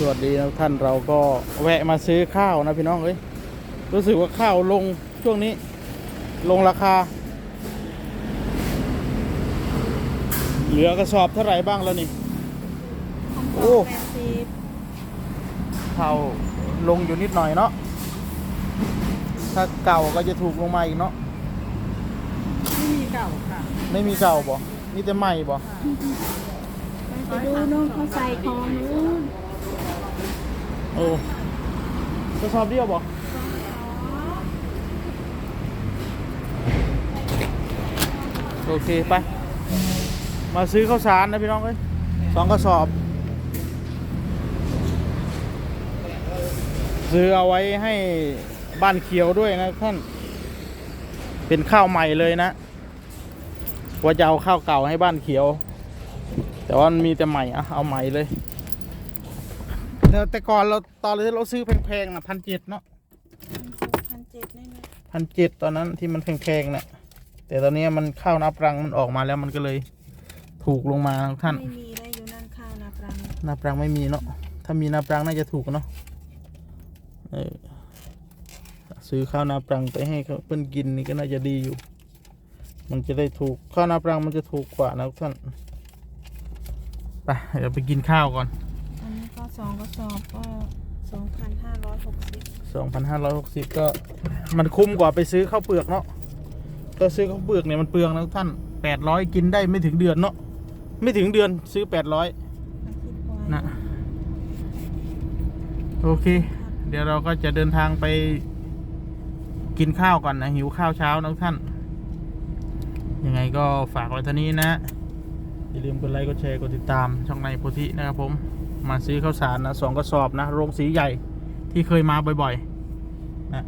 สวัสดีนะท่านเราก็แวะมาซื้อข้าวนะพี่น้องเอ้ยรู้สึกว่าข้าวลงช่วงนี้ ลงราคา เหลือกระสอบเท่าไหร่บ้างแล้วนี่โอ้แปดสิบข้าวลงอยู่นิดหน่อยเนาะถ้าเก่าก็จะถูกลงมาอีกเนาะไม่มีเก่าค่ะไม่มีเก่าบ่มีแต่ใหม่บ่ไปดูนู่นเขาใส่ของนู่น โอ้กระสอบเดียวบ่โอเค ไป มาซื้อข้าวสารนะพี่น้องเอ้ยสองกระสอบ ซื้อเอาไว้ให้บ้านเขียวด้วยนะท่าน เป็นข้าวใหม่เลยนะ ว่าจะเอาข้าวเก่าให้บ้านเขียว แต่ว่ามันมีแต่ใหม่อะเอาใหม่เลย แต่แต่ก่อนเราตอนที่เราซื้อแพงๆนะพันเจ็ดเนาะพันเจ็ดนี่นะพันเจ็ดตอนนั้นที่มันแพงๆนะแต่ตอนนี้มันข้าวนับรังมันออกมาแล้วมันก็เลยถูกลงมานะท่านไม่มีได้อยู่นั่นข้าวนาปรังนับรังไม่มีเนาะถ้ามีนับรังน่าจะถูกเนาะเออซื้อข้าวนาปรังไปให้เขาเพื่อนกินนี่ก็น่าจะดีอยู่ มันจะได้ถูกข้าวนาปรังมันจะถูกกว่านะทุกท่าน ไปเดี๋ยวไปกินข้าวก่อนอันนี้ก็ สองกระสอบก็สองพันห้าร้อยหกสิบสองพันห้าร้อยหกสิบก็มันคุ้มกว่าไปซื้อข้าวเปลือกเนาะก็ซื้อข้าวเปลือกเนี่ยมันเปลืองนะทุกท่านแปดร้อยกินได้ไม่ถึงเดือนเนาะไม่ถึงเดือนซื้อแปดร้อยอาทิตย์กว่านะ โอเค เดี๋ยวเราก็จะเดินทางไปกินข้าวก่อนนะ หิวข้าวเช้านะทุกท่าน ยังไงก็ฝากไว้เท่านี้นะ อย่าลืมกดไลค์กดแชร์กดติดตามช่องในโพธินะครับผม มาซื้อข้าวสารนะสองกระสอบนะโรงสีใหญ่ที่เคยมาบ่อยๆนะ